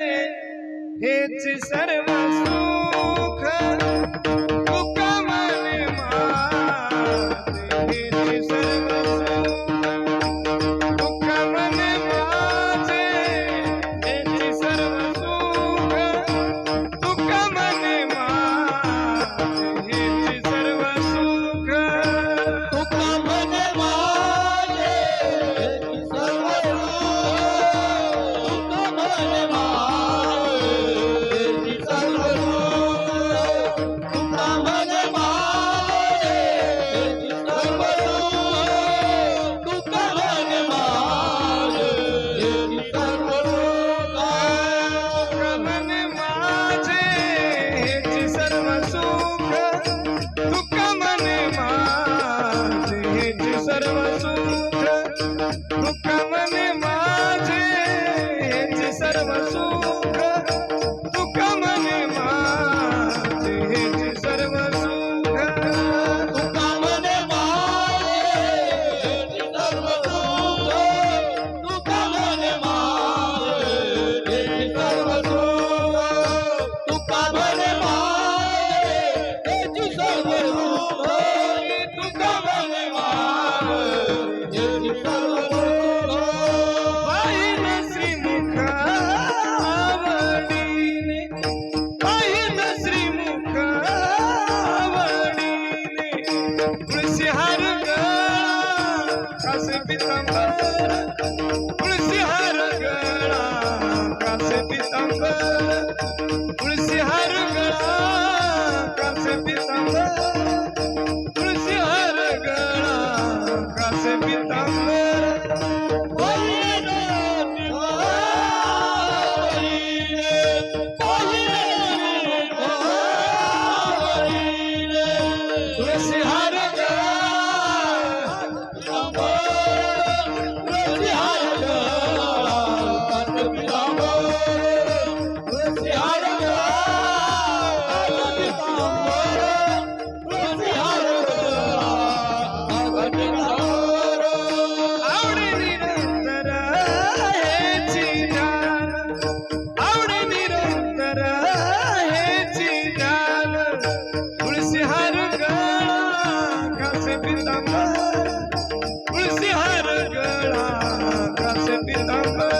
हेच सर्व सुख सर्व सुख तुका मने माझे सर्व सुख तुळसीहार ग. कास पितांबर. तुळसीहार गळा कास पितांबर. तुळसीहार गळा कास पितांबर. तुळसीहार गळा कास पितांबर. कासे पितांबर तुळशी हार गळा कासे पितांबर।